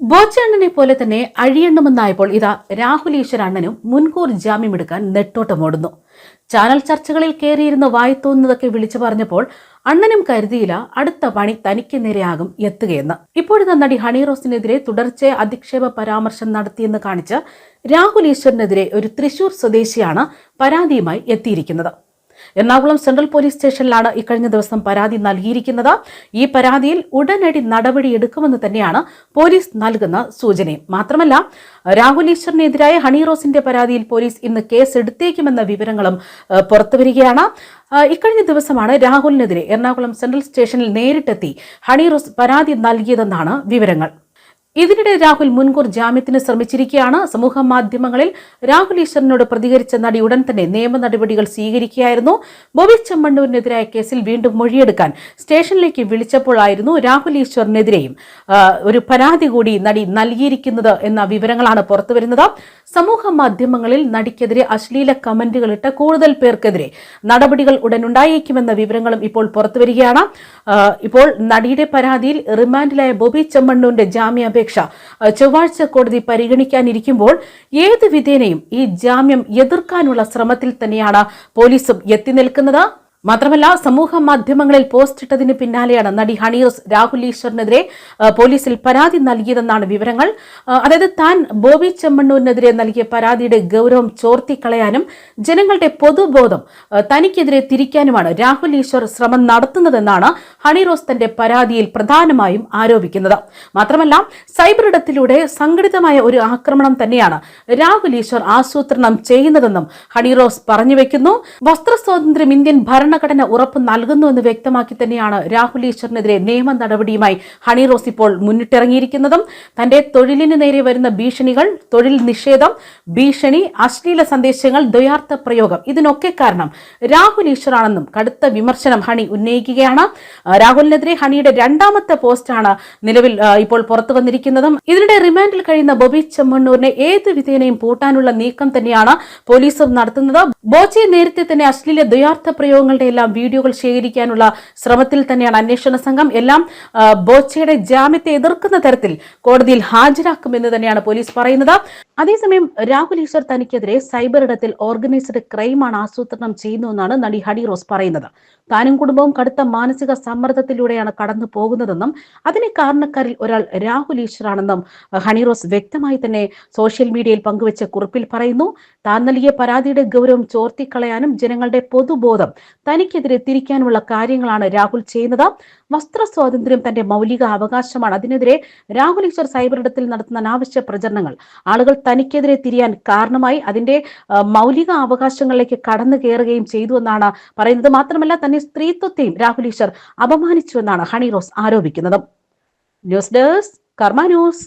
ബോച്ചണ്ണനെ പോലെ തന്നെ അഴിയണമെന്നായപ്പോൾ ഇതാ രാഹുൽ ഈശ്വർ അണ്ണനും മുൻകൂർ ജാമ്യമെടുക്കാൻ നെട്ടോട്ടമോടുന്നു. ചാനൽ ചർച്ചകളിൽ കയറിയിരുന്ന് വായി തോന്നുന്നതൊക്കെ വിളിച്ചു പറഞ്ഞപ്പോൾ അണ്ണനും കരുതിയില്ല അടുത്ത പണി തനിക്ക് നേരെയാകും എത്തുകയെന്ന്. ഇപ്പോഴത്തെ നടി ഹണി റോസിനെതിരെ തുടർച്ചയായ അധിക്ഷേപ പരാമർശം നടത്തിയെന്ന് കാണിച്ച് രാഹുൽ ഈശ്വറിനെതിരെ ഒരു തൃശൂർ സ്വദേശിയാണ് പരാതിയുമായി എത്തിയിരിക്കുന്നത്. എറണാകുളം സെൻട്രൽ പോലീസ് സ്റ്റേഷനിലാണ് ഇക്കഴിഞ്ഞ ദിവസം പരാതി നൽകിയിരിക്കുന്നത്. ഈ പരാതിയിൽ ഉടനടി നടപടി എടുക്കുമെന്ന് തന്നെയാണ് പോലീസ് നൽകുന്ന സൂചനയും മാത്രമല്ല രാഹുൽ ഈശ്വറിനെതിരായ ഹണി റോസിന്റെ പരാതിയിൽ പോലീസ് ഇന്ന് കേസ് എടുത്തേക്കുമെന്ന വിവരങ്ങളും പുറത്തുവരികയാണ്. ഇക്കഴിഞ്ഞ ദിവസമാണ് രാഹുലിനെതിരെ എറണാകുളം സെൻട്രൽ സ്റ്റേഷനിൽ നേരിട്ടെത്തി ഹണി റോസ് പരാതി നൽകിയതെന്നാണ് വിവരങ്ങൾ. ഇതിനിടെ രാഹുൽ മുൻകൂർ ജാമ്യത്തിന് ശ്രമിച്ചിരിക്കുകയാണ് സമൂഹ മാധ്യമങ്ങളിൽ രാഹുൽ ഈശ്വറിനോട് പ്രതികരിച്ച നടി ഉടൻ തന്നെ നിയമ നടപടികൾ സ്വീകരിക്കുകയായിരുന്നു. ബോബി ചെമ്മണ്ണൂരിനെതിരായ കേസിൽ വീണ്ടും മൊഴിയെടുക്കാൻ സ്റ്റേഷനിലേക്ക് വിളിച്ചപ്പോഴായിരുന്നു രാഹുൽ ഈശ്വറിനെതിരെയും ഒരു പരാതി കൂടി നടി നൽകിയിരിക്കുന്നത് എന്ന വിവരങ്ങളാണ് പുറത്തുവരുന്നത്. സമൂഹ മാധ്യമങ്ങളിൽ നടിക്കെതിരെ അശ്ലീല കമന്റുകൾ കൂടുതൽ പേർക്കെതിരെ നടപടികൾ ഉടൻ ഉണ്ടായേക്കുമെന്ന വിവരങ്ങളും ഇപ്പോൾ പുറത്തുവരികയാണ്. ഇപ്പോൾ നടിയുടെ പരാതിയിൽ റിമാൻഡിലായ ബോബി ചെമ്മണ്ണൂരിന്റെ ജാമ്യാപേക്ഷ ആ, ചൊവ്വാഴ്ച കോടതി പരിഗണിക്കാനിരിക്കുമ്പോൾ ഏത് വിധേനയും ഈ ജാമ്യം എതിർക്കാനുള്ള ശ്രമത്തിൽ തന്നെയാണ് പോലീസും എത്തി നിൽക്കുന്നത്. മാത്രമല്ല സമൂഹ മാധ്യമങ്ങളിൽ പോസ്റ്റ് ഇട്ടതിന് പിന്നാലെയാണ് നടി ഹണിയോസ് രാഹുൽ ഈശ്വറിനെതിരെ പോലീസിൽ പരാതി നൽകിയതെന്നാണ് വിവരങ്ങൾ. അതായത് താൻ ബോബി ചെമ്മണ്ണൂരിനെതിരെ നൽകിയ പരാതിയുടെ ഗൗരവം ചോർത്തിക്കളയാനും ജനങ്ങളുടെ പൊതുബോധം തനിക്കെതിരെ തിരിക്കാനുമാണ് രാഹുൽ ഈശ്വർ ശ്രമം നടത്തുന്നതെന്നാണ് ഹണിറോസ് തന്റെ പരാതിയിൽ പ്രധാനമായും ആരോപിക്കുന്നത്. മാത്രമല്ല സൈബർ ഇടത്തിലൂടെ സംഘടിതമായ ഒരു ആക്രമണം തന്നെയാണ് രാഹുൽ ഈശ്വർ ആസൂത്രണം ചെയ്യുന്നതെന്നും ഹണിറോസ് പറഞ്ഞു വെക്കുന്നു. വസ്ത്ര സ്വാതന്ത്ര്യം ഇന്ത്യൻ ഭരണഘടന ഉറപ്പ് നൽകുന്നുവെന്ന് വ്യക്തമാക്കി തന്നെയാണ് രാഹുൽ ഈശ്വറിനെതിരെ നിയമ നടപടിയുമായി ഹണി റോസ് ഇപ്പോൾ മുന്നിട്ടിറങ്ങിയിരിക്കുന്നതും. തന്റെ തൊഴിലിന് നേരെ വരുന്ന ഭീഷണികൾ തൊഴിൽ നിഷേധം ഭീഷണി അശ്ലീല സന്ദേശങ്ങൾ ദ്വയാർത്ഥ പ്രയോഗം ഇതിനൊക്കെ കാരണം രാഹുൽ ഈശ്വറാണെന്നും കടുത്ത വിമർശനം ഹണി ഉന്നയിക്കുകയാണ്. രാഹുലിനെതിരെ ഹണിയുടെ രണ്ടാമത്തെ പോസ്റ്റാണ് നിലവിൽ ഇപ്പോൾ പുറത്തു വന്നിരിക്കുന്നതും. ഇതിനിടെ റിമാൻഡിൽ കഴിയുന്ന ബോബി ചെമ്മണ്ണൂരിനെ ഏത് വിധേനയും പൂട്ടാനുള്ള നീക്കം തന്നെയാണ് പോലീസും നടത്തുന്നത്. ബോച്ചയെ നേരത്തെ തന്നെ അശ്ലീല ദ്വയാർത്ഥ പ്രയോഗങ്ങളുടെ എല്ലാം വീഡിയോകൾ ശേഖരിക്കാനുള്ള ശ്രമത്തിൽ തന്നെയാണ് അന്വേഷണ സംഘം. എല്ലാം ബോച്ചയുടെ ജാമ്യത്തെ എതിർക്കുന്ന തരത്തിൽ കോടതിയിൽ ഹാജരാക്കുമെന്ന് തന്നെയാണ് പോലീസ് പറയുന്നത്. അതേസമയം രാഹുൽ ഈശ്വർ തനിക്കെതിരെ സൈബർ ഇടത്തിൽ ഓർഗനൈസ്ഡ് ക്രൈമാണ് ആസൂത്രണം ചെയ്യുന്നതെന്നാണ് നടി ഹഡി റോസ് പറയുന്നത്. താനും കുടുംബവും കടുത്ത മാനസിക സമ്മർദ്ദത്തിലൂടെയാണ് കടന്നു പോകുന്നതെന്നും അതിന് കാരണക്കാരിൽ ഒരാൾ രാഹുൽ ഈശ്വറാണെന്നും ഹണി റോസ് വ്യക്തമായി തന്നെ സോഷ്യൽ മീഡിയയിൽ പങ്കുവച്ച കുറിപ്പിൽ പറയുന്നു. താൻ നൽകിയ പരാതിയുടെ ഗൗരവം ചോർത്തിക്കളയാനും ജനങ്ങളുടെ പൊതുബോധം തനിക്കെതിരെ തിരിക്കാനുമുള്ള കാര്യങ്ങളാണ് രാഹുൽ ചെയ്യുന്നത്. വസ്ത്ര സ്വാതന്ത്ര്യം തന്റെ മൗലിക അവകാശമാണ് അതിനെതിരെ രാഹുൽ ഈശ്വർ സൈബർ ഇടത്തിൽ നടത്തുന്ന അനാവശ്യ പ്രചരണങ്ങൾ ആളുകൾ തനിക്കെതിരെ തിരിയാൻ കാരണമായി അതിന്റെ മൗലിക അവകാശങ്ങളിലേക്ക് കടന്നു കയറുകയും ചെയ്തു എന്നാണ് പറയുന്നത്. മാത്രമല്ല തന്നെ സ്ത്രീത്വത്തെയും രാഹുൽ ഈശ്വർ അപമാനിച്ചു എന്നാണ് ഹണി റോസ് ആരോപിക്കുന്നത്. News desk Karma news.